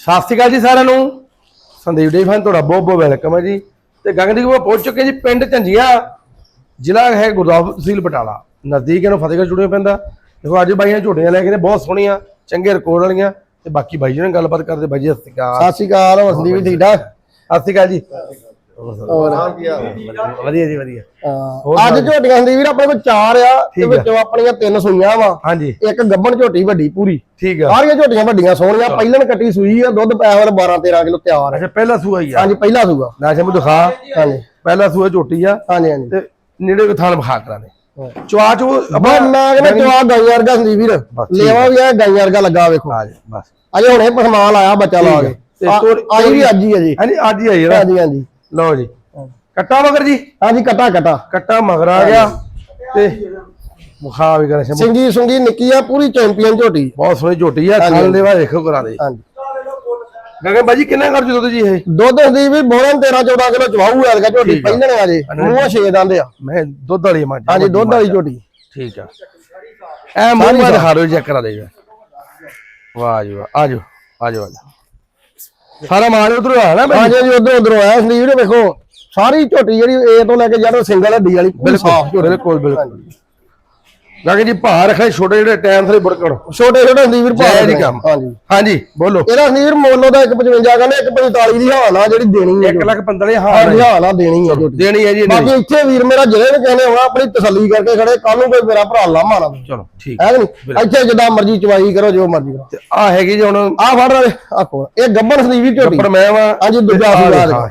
ਸਤਿ ਸ਼੍ਰੀ ਅਕਾਲ ਜੀ ਸਾਰਿਆਂ ਨੂੰ। ਸੰਦੀਪ ਡੇ ਫਨ ਤੁਹਾਡਾ ਬਹੁਤ ਬਹੁਤ ਵੈਲਕਮ ਹੈ ਜੀ। ਤੇ ਗਗਨਦੀਪ ਕੋਲ ਪਹੁੰਚ ਚੁੱਕੇ ਜੀ ਪਿੰਡ ਝੰਜੀਆਂ ਜ਼ਿਲ੍ਹਾ ਹੈ ਗੁਰਦਾਸਪੁਰ ਤਹਿਸੀਲ ਬਟਾਲਾ। ਨਜ਼ਦੀਕ ਇਹਨੂੰ ਫਤਿਹਗੜ੍ਹ ਚੁੜੇ ਪੈਂਦਾ। ਦੇਖੋ ਅੱਜ ਬਾਈਆਂ ਝੋਟੀਆਂ ਲੈ ਕੇ ਨੇ ਬਹੁਤ ਸੋਹਣੀਆਂ ਚੰਗੇ ਰਿਕਾਰਡ ਵਾਲੀਆਂ ਤੇ ਬਾਕੀ ਬਾਈ ਜੀ ਨਾਲ ਗੱਲਬਾਤ ਕਰਦੇ। ਬਾਈ ਜੀ ਸਤਿ ਸ਼੍ਰੀ ਅਕਾਲ। ਸਤਿ ਸ਼੍ਰੀ ਅਕਾਲ ਹੋਰ ਸੰਦੀਪ ਜੀ ਠੀਕ ਠਾਕ? ਸਤਿ ਸ਼੍ਰੀ ਅਕਾਲ ਜੀ। ਹੋਰ? ਵਧੀਆ ਜੀ ਵਧੀਆ। ਹਾਂ। ਅੱਜ ਝੋਟੀਆਂ ਵੀਰ ਆਪਣੇ ਕੋਲ ਚਾਰ ਆ ਤੇ ਠੀਕ ਆ। ਵਿੱਚੋਂ ਆਪਣੀਆਂ ਤਿੰਨ ਸੂਈਆਂ ਵਾ। ਹਾਂਜੀ। ਇੱਕ ਗੱਬਣ ਝੋਟੀ ਵੱਡੀ ਪੂਰੀ। ਠੀਕ ਆ। ਸਾਰੀਆਂ ਝੋਟੀਆਂ ਵੱਡੀਆਂ ਸੋਹਣੀਆਂ ਪਹਿਲਣ ਕੱਟੀ ਸੂਈ ਆ ਦੁੱਧ ਪਿਆ ਵਾਲਾ 12 13 ਕਿਲੋ ਤਿਆਰ ਹੈ ਅੱਛਾ ਪਹਿਲਾ ਸੂਆ ਹੀ ਆ। ਹਾਂਜੀ ਪਹਿਲਾ ਸੂਗਾ ਨਾ ਸ਼ਮੂ ਦਿਖਾ। ਹਾਂਜੀ। ਪਹਿਲਾ ਸੂਆ ਝੋਟੀ ਆ। ਹਾਂਜੀ ਹਾਂਜੀ। ਤੇ ਨੇੜੇ ਕੋ ਥਾਲ ਵਿਖਾ ਕਰਾਂਗੇ ਚਵਾ ਚੋ ਬਾ ਮੈਂ ਕਹਿੰਦਾ ਜਵਾਬ ਗਾਈ ਵਰਗਾ ਸੰਦੀਪ ਵੀਰ। ਬਸ ਠੀਕ ਲੇਵਾ ਵੀ ਆ ਗਾਈ ਵਰਗਾ ਲੱਗਾ ਵੇਖੋ। ਆ ਜਾ ਬਸ। ਅਜੇ ਹੁਣੇ ਪਸਮਾਲ ਆਇਆ ਬੱਚਾ ਲਾ ਕੇ। ਤੇ ਆ- ਤੋੜ- ਆਈ ਵੀ ਅੱਜ ਹੀ ਹੈ ਜੀ। ਹਾਂਜੀ ਅੱਜ ਹੀ ਆਈ ਹਾਂਜੀ ਹਾਂਜੀ। ਲਓ ਜੀ। ਕੱਟਾ ਮਗਰ ਜੀ? ਹਾਂਜੀ ਕਟਾ ਕਟਾ। ਕੱਟਾ ਮਗਰ ਆ ਗਿਆ। ਤੇ ਮੁਖਾ ਵੀ ਕਰੇ ਸ਼ੰਭੂ। ਸਿੰਗੀ ਸੁੰਗੀ ਨਿੱਕੀ ਆ ਪੂਰੀ ਚੈਂਪੀਅਨ ਝੋਟੀ। ਬਹੁਤ ਸੋਹਣੀ ਝੋਟੀ ਆ। ਖਾਣ ਦੇ ਬਾਅਦ ਦੇਖੋ ਕਰਾ ਦੇ। ਹਾਂਜੀ। ਗਗਨ ਬਾਜੀ ਕਿੰਨਾ ਕਰ ਦੁੱਧ ਜੀ ਇਹ? ਦੁੱਧ ਦੀ ਵੀ ਬੋਰਨ 13 14 ਕਿਲੋ ਚਵਾਊ ਆ ਝੋਟੀ ਠੀਕ ਆ। ਪਹਿਲਣੇ ਆ ਜੇ ਮੂੰਹ ਛੇ ਦੰਦ ਆ। ਮੈਂ ਦੁੱਧ ਵਾਲੀ ਮੱਝ ਹਾਂਜੀ ਦੁੱਧ ਵਾਲੀ ਝੋਟੀ। ਠੀਕ ਆ। ਐ ਮੂੰਹ ਮਾਰ ਦਿਖਾ ਦਿਓ ਚੈੱਕ ਕਰਾ ਦੇਗਾ ਵਾਹ ਜੀ ਵਾਹ। ਆਜੋ ਆਜੋ ਆਜੋ ਸਾਰਾ ਮਾਲ ਉਧਰ ਆ ਨਾ ਬਾਈ? ਹਾਂਜੀ ਜੀ ਉਧਰ ਉਧਰ ਆਇਆ ਸੰਦੀਪ ਜੀ ਵੇਖੋ ਸਾਰੀ ਝੋਟੀ ਜਿਹੜੀ ਏ ਤੋਂ ਲੈ ਕੇ ਜਦੋਂ ਸਿੰਗਲ ਹੱਡੀ ਵਾਲੀ ਬਿਲਕੁਲ ਬਿਲਕੁਲ। ਗਗਨ ਜੀ ਭਾਰ ਰੱਖੇ ਛੋਟੇ ਜਿਹੜੇ ਟਾਈਮ ਥਲੇ ਬੜਕੜ ਛੋਟੇ ਛੋਟੇ ਭਾਅ ਜੀ ਦੇ। ਕੰਮ। ਹਾਂਜੀ। ਹਾਂਜੀ ਬੋਲੋ। ਇਹਦਾ ਵੀਰ ਮੋਲੋ ਦਾ 155 ਕਹਿੰਦੇ 145 ਦੀ ਹਾਲ ਆ ਜਿਹੜੀ ਦੇਣੀ ਹੈ। 1 ਲੱਖ 15 ਹਾਂ ਹਾਂ ਹਾਲ ਆ ਦੇਣੀ ਹੈ ਦੇਣੀ ਹੈ ਜੀ ਬਾਕੀ ਇੱਥੇ ਵੀਰ ਮੇਰਾ ਜਿਹੜੇ ਵੀ ਕਹਿੰਦੇ ਹੋਣਾ ਆਪਣੀ ਤਸੱਲੀ ਕਰਕੇ ਖੜੇ ਕੱਲ ਨੂੰ ਕੋਈ ਮੇਰਾ ਭਰਾ ਲਾਮਾ ਨਾ ਦੇ। ਚਲੋ ਠੀਕ। ਹੈ ਨਹੀਂ? ਇੱਥੇ ਜਿੱਦਾਂ ਮਰਜ਼ੀ ਚਵਾਈ ਕਰੋ ਜੋ ਮਰਜ਼ੀ ਕਰੋ। ਆ ਹੈਗੀ ਜੀ ਹੁਣ ਆ ਫੜ ਰਹੇ ਆ ਕੋਲ ਇਹ ਗੱਬਣ ਸੰਦੀਪ ਝੋਟੀ। ਪਰ ਮੈਂ ਵਾ। ਹਾਂਜੀ ਦੂਜਾ ਦੇਖਾ।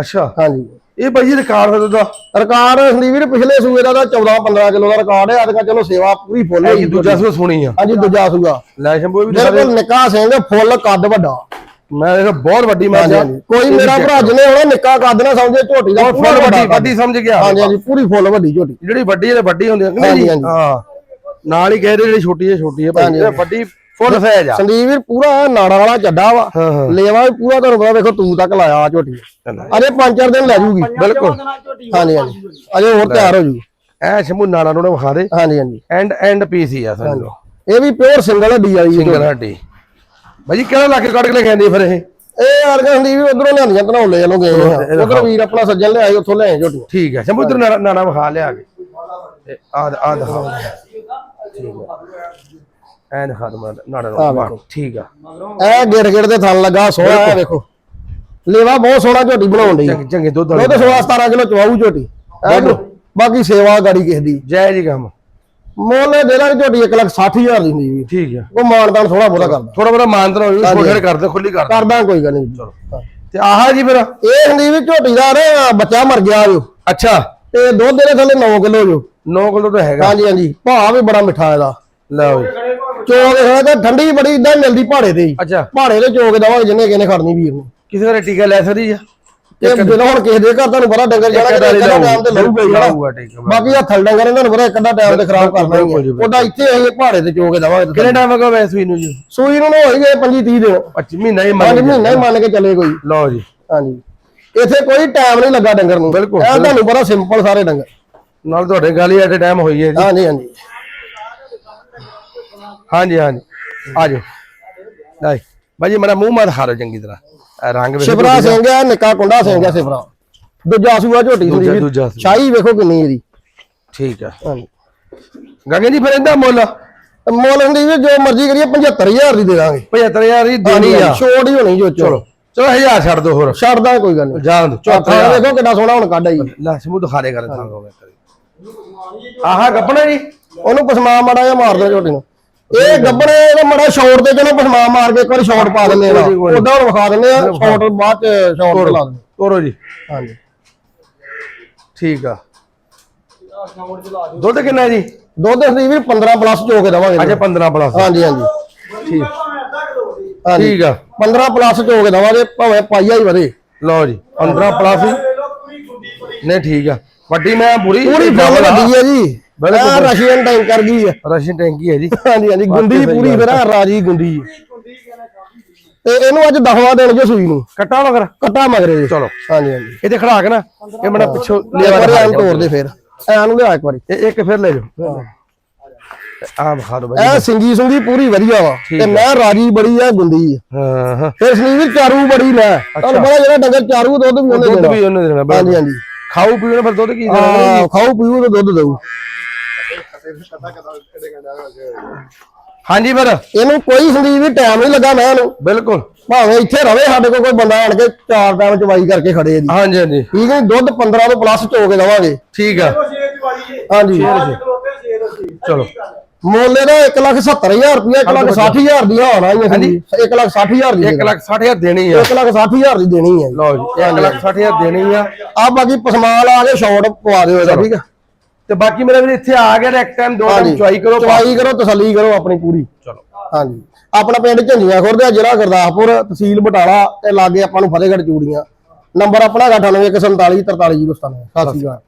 ਅੱਛਾ। ਹਾਂਜੀ। ਇਹ ਭਾਈ ਜੀ ਰਿਕਾਰਡ ਦਾ ਦੁੱਧ ਰਿਕਾਰਡ ਸੰਦੀਪ ਵੀਰ ਪਿਛਲੇ ਸੂਏ ਦਾ ਤਾਂ 14 15 ਕਿਲੋ ਦਾ ਰਿਕਾਰਡ ਹੈ ਅੱਜ ਚਲੋ ਸੇਵਾ ਪੂਰੀ ਫੁੱਲ ਇਹ ਹੋਈ। ਦੂਜਾ ਸੂ ਸੁਣੀ ਆ। ਹਾਂਜੀ ਦੂਜਾ ਸੂਆ। ਲੈ ਸ਼ੰਭੂ ਵੀ ਦੇ। ਬਿਲਕੁਲ ਨਿੱਕਾ ਸਿੰਘ ਫੁੱਲ ਕੱਦ ਵੱਡਾ। ਮੈਂ ਦੇਖੋ ਬਹੁਤ ਵੱਡੀ ਹਾਂਜੀ ਕੋਈ ਮੇਰਾ ਭਰਾ ਜਿਹਨੇ ਹੋਣਾ ਨਿੱਕਾ ਕੱਦ ਨਾ ਸਮਝੇ ਝੋਟੀ ਦਾ ਫੁੱਲ ਵੱਡੀ ਵੱਡੀ ਸਮਝ ਗਿਆ। ਹਾਂਜੀ ਹਾਂਜੀ ਪੂਰੀ ਫੁੱਲ ਵੱਡੀ ਝੋਟੀ। ਜਿਹੜੀ ਵੱਡੀ ਹੈ ਵੱਡੀ ਹੁੰਦੀ ਹੈ। ਹਾਂ। ਨਾਲ ਹੀ ਕਹਿ ਰਹੇ ਜਿਹੜੀ ਛੋਟੀ ਹੈ ਛੋਟੀ ਹੈ ਭਾਈ। ਇਹ ਵੱਡੀ ਫੁੱਲ ਸਾਈਜ਼ ਆ। ਸੰਦੀਪ ਵੀਰ ਪੂਰਾ ਨਾੜਾ ਵਾਲਾ ਚੱਡਾ ਵਾ। ਲੇਵਾ ਵੀ ਪੂਰਾ ਤੁਹਾਨੂੰ ਪਤਾ ਵੇਖੋ ਤੂੰ ਤੱਕ ਲਾਇਆ ਝੋਟੀ। ਅਜੇ ਪੰਜ ਚਾਰ ਦਿਨ ਲੈ ਜੂਗੀ ਬਿਲਕੁਲ। ਹਾਂਜੀ ਹਾਂਜੀ। ਅਜੇ ਹੋਰ ਤਿਆਰ ਹੋ ਜੂ ਐ ਸ਼ੰਭੂ ਨਾਲਾ ਨੂੰ ਨਾ ਵਿਖਾ ਦੇ। ਹਾਂਜੀ ਹਾਂਜੀ। ਐਂਡ ਐਂਡ ਪੀਸ ਹੀ ਆ ਲਓ। ਇਹ ਵੀ ਪਿਓਰ ਸਿੰਗਲ ਹੱਡੀ ਵਾਲੀ ਹੈ ਸਿੰਗਲ ਹੱਡੀ। ਭਾਈ ਕਿਹੜਾ ਲਾ ਕੇ ਕੱਢ ਕੇ ਲੈ ਫਿਰ ਇਹ? ਇਹ ਅਰਗਾ ਸੰਦੀਪ ਵੀਰ ਉਧਰੋਂ ਲਿਆਂਦੀਆਂ ਧਨੌਲੇ ਵੱਲੋਂ ਗਏ ਆ। ਉਧਰ ਵੀਰ ਆਪਣਾ ਸੱਜਣ ਲਿਆਏ ਉੱਥੋਂ ਲਿਆਏ ਝੋਟੀਆਂ। ਠੀਕ ਹੈ ਨਾਲਾ ਨਾਲਾ ਵਿਖਾ ਲਿਆ ਕੇ। ਆ ਆ ਦਿਖਾ ਠੀਕ ਹੈ ਐ ਦਿਖਾ ਦਮਾ ਨਾਲਾ। ਨੂੰ ਵਾਹ, ਠੀਕ ਆ। ਇਹ ਗਿੜ ਗਿੜ ਦੇ ਥਣ ਲੱਗਾ ਸੋਹਣਾ ਹੈ ਵੇਖੋ। ਲੇਵਾ ਬਹੁਤ ਸੋਹਣਾ ਝੋਟੀ ਬਣਾਉਣ ਦੀ ਚੰਗੇ ਚੰਗੇ ਦੁੱਧ ਵਾਲੀ ਦੁੱਧ 16 17 ਕਿਲੋ ਚਵਾਊ ਝੋਟੀ। ਐ ਲਓ। ਬਾਕੀ ਸੇਵਾ ਗਾੜੀ ਕਿਸ ਦੀ। ਜੈ ਜੀ ਕੰਮ। ਮੁੱਲ ਦੇ ਦਾਂਗੇ ਝੋਟੀ 1 ਲੱਖ 60 ਹਜ਼ਾਰ ਦੀ ਹੁੰਦੀ ਠੀਕ ਆ। ਉਹ ਮਾਨਦਾਨ ਥੋੜਾ ਬਹੁਤਾ ਕਰਦਾ। ਥੋੜਾ ਬੜਾ ਮਾਨਤਨ ਹੋਈ ਥੋੜਾ ਥੋੜਾ ਕਰਦੇ ਖੁੱਲੀ ਕਰ ਕਰਦਾ ਕੋਈ ਗੱਲ ਨਹੀਂ। ਤੇ ਆਹ ਜੀ ਫਿਰ? ਇਹ ਹੁੰਦੀ ਵੀ ਝੋਟੀ ਦਾ ਨਾ ਬੱਚਾ ਮਰ ਗਿਆ ਜੋ। ਅੱਛਾ। ਤੇ ਦੁੱਧ ਦੇ ਥੱਲੇ 9 ਕਿਲੋ ਜੋ। 9 ਕਿਲੋ ਤਾਂ ਹੈਗਾ। ਹਾਂਜੀ ਹਾਂਜੀ। ਭਾਅ ਵੀ ਬੜਾ ਮਿੱਠਾ ਇਹਦਾ। ਲਓ। ਜੀ ਚੋਗ ਹੈ ਤਾਂ ਠੰਡੀ ਬੜੀ ਇਦਾਂ ਮਿਲਦੀ ਪਹਾੜੇ ਤੇ ਹੀ। ਅੱਛਾ। ਪਹਾੜੇ ਦੇ ਚੋਗ ਦਵਾਂਗੇ ਜਿੰਨੇ ਕਿਨੇ ਖੜਨੀ ਵੀਰ ਨੂੰ। ਕਿਸੇ ਦਾ ਟੀਕਾ ਲੈ ਸਕਦੀ ਆ? ਇਹ ਜਦੋਂ ਹੁਣ ਕਿਸੇ ਦੇ ਘਰ ਤੁਹਾਨੂੰ ਪਤਾ ਡੰਗਰ ਜਾਣਾ ਇੱਕ ਕਿ ਅੱਧਾ ਇੱਕ ਟਾਈਮ ਤੇ ਲਊਗਾ ਹੀ ਹਨਾ। ਬਾਕੀ ਹੱਥਲ ਡੰਗਰ ਇਹਨਾਂ ਨੂੰ ਪਤਾ ਇੱਕ ਅੱਧਾ ਟਾਈਮ ਤੇ ਖਰਾਬ ਕਰਨਾ ਹੀ ਉਹਦਾ ਇੱਥੇ ਅਸੀਂ ਪਹਾੜੇ ਤੇ ਚੋਗ ਦਵਾਂਗੇ ਕਿੰਨੇ ਟਾਈਮ ਹੋ ਗਿਆ ਸੂਈ ਨੂੰ ਜੀ? ਸੂਈ ਨੂੰ ਨਾ ਹੋਈ ਗਏ 25 30 ਦਿਨ। 25 ਮਹੀਨਾ ਹੀ ਮੰਨ ਮਹੀਨੇ ਹੀ ਮੰਨ ਕੇ ਚੱਲੇ ਕੋਈ। ਲਓ ਜੀ। ਹਾਂਜੀ। ਇੱਥੇ ਕੋਈ ਟਾਈਮ ਨਹੀਂ ਲੱਗਾ ਡੰਗਰ ਨੂੰ। ਬਿਲਕੁਲ, ਇਹ ਤੁਹਾਨੂੰ ਪਤਾ ਸਿੰਪਲ ਸਾਰੇ ਡੰਗਰ। ਨਾਲ ਤੁਹਾਡੇ ਗੱਲ ਹੀ ਐਟ ਟਾਈਮ ਹੋਈ ਹੈ ਜੀ। ਹਾਂਜੀ ਹਾਂਜੀ। ਹਾਂਜੀ ਹਾਂਜੀ। ਆ ਜਾਓ ਲੈ ਬਾਜੀ ਮੇਰਾ ਮੂੰਹ ਮਾ ਦਿਖਾ ਲਓ ਚੰਗੀ ਤਰ੍ਹਾਂ। ਰੰਗ ਵੇਖੋ ਸ਼ਿਵਰਾ ਸਿੰਘ ਆ ਨਿੱਕਾ ਕੁੰਡਾ ਸਿੰਘ ਆ ਸ਼ਿਵਰਾ ਦੂਜਾ ਸੂਆ ਝੋਟੀ ਦੂਜਾ- ਦੂਜਾ। ਸ਼ਾਹੀ ਵੇਖੋ ਕਿੰਨੀ ਇਹਦੀ। ਠੀਕ ਆ। ਹਾਂਜੀ। ਗਗਨ ਜੀ ਫਿਰ ਇਹਦਾ ਮੁੱਲ? ਮੁੱਲ ਹੁੰਦੀ ਵੀ ਜੋ ਮਰਜ਼ੀ ਕਰੀਏ 75000 ਦੀ ਦੇ ਦਾਂਗੇ। 75000 ਦੀ ਦੇਣੀ ਆ। ਛੋੜ ਹੀ ਹੋਣੀ ਜੋ ਚਲੋ ਚਲੋ 1000 ਛੱਡ ਦੋ ਹੋਰ। ਛੱਡਦਾ ਕੋਈ ਗੱਲ ਨਹੀਂ। ਜਾਣ ਦੋ ਚੌਥਾ ਵੇਖੋ ਕਿੰਨਾ ਸੋਹਣਾ ਹੁਣ ਕੱਢ ਆਈ। ਲੈ ਸਮੂਹ ਦਿਖਾ ਦੇ ਕਰ ਥਾਂ ਹੋ ਗਿਆ ਆਹਾ ਗੱਪਣਾ ਜੀ? ਉਹਨੂੰ ਪਸਮਾ ਮਾੜਾ ਜਿਹਾ ਮਾਰ ਦੇ ਝੋਟੀ ਨੂੰ। ਇਹ ਗੱਬੜੇ ਇਹਦਾ ਮੜਾ ਸ਼ਾਟ ਤੇ ਚਲੋ ਪਸਮਾ ਮਾਰ ਕੇ ਇੱਕ ਵਾਰੀ ਸ਼ਾਟ ਪਾ ਦਿੰਦੇ ਆ। ਉਦਾਂ ਹੁਣ ਵਿਖਾ ਦਿੰਦੇ ਆ ਸ਼ਾਟ ਬਾਅਦ ਚ ਸ਼ਾਟ ਲਾ ਦਿੰਦੇ। ਤੋਰੋ ਜੀ। ਹਾਂਜੀ। ਠੀਕ ਆ। ਦੁੱਧ ਕਿੰਨਾ ਜੀ? ਦੁੱਧ ਅਸੀਂ ਵੀ 15 ਪਲੱਸ ਚੋ ਕੇ ਦਵਾਂਗੇ। ਅੱਛਾ 15 ਪਲੱਸ ਹਾਂਜੀ ਹਾਂਜੀ। ਠੀਕ। ਹਾਂਜੀ। ਠੀਕ ਆ। 15 ਪਲੱਸ ਚੋ ਕੇ ਦਵਾਂਗੇ ਭਾਵੇਂ ਪਾਈਆ ਹੀ ਵਧੇ। ਲਓ ਜੀ 15 ਪਲੱਸ ਨਹੀਂ ਠੀਕ ਆ। ਵੱਡੀ ਮੈਂ ਪੂਰੀ ਪੂਰੀ ਫੁੱਲ ਵੱਡੀ ਹੈ ਜੀ। ਬਿਲਕੁਲ ਰਸ਼ੀਅਨ ਟੈਂਕ ਕਰ ਗਈ ਹੈ ਰਸ਼ੀਅਨ ਟੈਂਕੀ ਹੈ ਜੀ। ਹਾਂਜੀ ਹਾਂਜੀ ਗੁੰਡੀ ਪੂਰੀ ਫਿਰ ਆ, ਰਾਜੀ ਗੁੰਡੀ ਤੇ ਇਹਨੂੰ ਅੱਜ 10ਵਾਂ ਦਿਨ ਜੋ ਸੂਈ ਨੂੰ। ਕੱਟਾ ਮਗਰ ਕੱਟਾ ਮਗਰੇ ਜੀ। ਚਲੋ। ਹਾਂਜੀ ਹਾਂਜੀ। ਇਹ ਤੇ ਖੜਾ ਕੇ ਨਾ। ਇਹ ਮੜਾ ਪਿੱਛੋਂ ਇੱਕ ਵਾਰੀ ਐਨ ਤੋੜ ਦੇ ਫਿਰ। ਐਨ ਨੂੰ ਲਿਆ ਇੱਕ ਵਾਰੀ। ਇਹ ਇੱਕ ਫਿਰ ਲੈ ਜਾਓ। ਆ ਵਿਖਾ ਦੋ ਬਾਈ। ਇਹ ਸਿੰਗੀ ਸੁੰਗੀ ਪੂਰੀ ਵਧੀਆ ਵਾ। ਤੇ ਮੈਂ ਰਾਜੀ ਬੜੀ ਆ ਗੁੰਦੀ ਆ। ਹਾਂ ਹਾਂ। ਫਿਰ ਸਨੀਵੀਰ ਚਾਰੂ ਬੜੀ ਲੈ ਤੁਹਾਨੂੰ ਪਤਾ ਜਿਹੜਾ ਡੰਗਰ ਚਾਰੂ ਦੁੱਧ ਵੀ ਉਹਨੇ ਦੁੱਧ ਦੇਣਾ। ਵੀ ਉਹਨੇ ਦੇਣਾ ਹਾਂਜੀ। ਹਾਂਜੀ। ਖਾਊ ਨਾ ਫਿਰ ਦੁੱਧ ਕੀ ਦੇਣਾ ਆ ਖਾਓ ਪੀਓ ਤੇ ਦੁੱਧ ਦਊ। ਹਾਂਜੀ ਫਿਰ। ਇਹਨੂੰ ਕੋਈ ਸੰਦੀਪ ਵੀ ਟਾਈਮ ਨਹੀਂ ਲੱਗਾ ਮੈਂ ਇਹਨੂੰ। ਬਿਲਕੁਲ। ਭਾਵੇਂ ਇੱਥੇ ਰਵੇ ਸਾਡੇ ਕੋਲ ਕੋਈ ਬੰਦਾ ਆਣ ਕੇ ਚਾਰ ਟਾਈਮ ਚਵਾਈ ਕਰਕੇ ਖੜੇ ਦੀ ਹਾਂਜੀ ਹਾਂਜੀ। ਠੀਕ ਹੈ ਜੀ, ਦੁੱਧ 15 ਤੋਂ ਪਲੱਸ ਚੋ ਕੇ ਦਵਾਂਗੇ। ਠੀਕ ਆ। ਹਾਂਜੀ। ਚਲੋ। ਮੁੱਲ ਇਹਦਾ 1 ਲੱਖ 70000 ਰੁਪਇਆ 1 ਲੱਖ 60000 ਦੀ ਹੋਣਾ ਹੀ ਹੈ 1 ਲੱਖ 60000 ਦੀ 1 ਲੱਖ 60 ਹਜ਼ਾਰ ਦੇਣੀ ਆ। 1 ਲੱਖ 60000 ਦੀ ਦੇਣੀ ਹੈ ਲਓ ਜੀ 1 ਲੱਖ 60 ਹਜ਼ਾਰ ਦੇਣੀ ਆ। ਆ ਬਾਕੀ ਪਸਮਾਲ ਆ ਕੇ ਸ਼ਾਰਟ ਪਵਾ ਦਿਓ ਇਹਦਾ। ਠੀਕ ਹੈ ਤੇ ਬਾਕੀ ਮੇਰੇ ਵੀਰ ਇੱਥੇ ਆ ਗਿਆ ਇੱਕ ਟਾਈਮ ਦੋ ਟਾਈਮ ਚੁਆਈ ਕਰੋ ਚਵਾਈ ਕਰੋ ਤਸੱਲੀ ਕਰੋ ਆਪਣੀ ਪੂਰੀ। ਚਲੋ। ਹਾਂਜੀ। ਆਪਣਾ ਪਿੰਡ ਝੰਡੀਆਂ ਖੁਰਦ ਜ਼ਿਲ੍ਹਾ ਗੁਰਦਾਸਪੁਰ ਤਹਿਸੀਲ ਬਟਾਲਾ ਤੇ ਲਾਗੇ ਆਪਾਂ ਨੂੰ ਫਤਿਹਗੜ੍ਹ ਚੂੜੀਆਂ। ਨੰਬਰ ਆਪਣਾ ਹੈਗਾ 98 147 43 ਸਤਿ ਸ਼੍ਰੀ ਅਕਾਲ।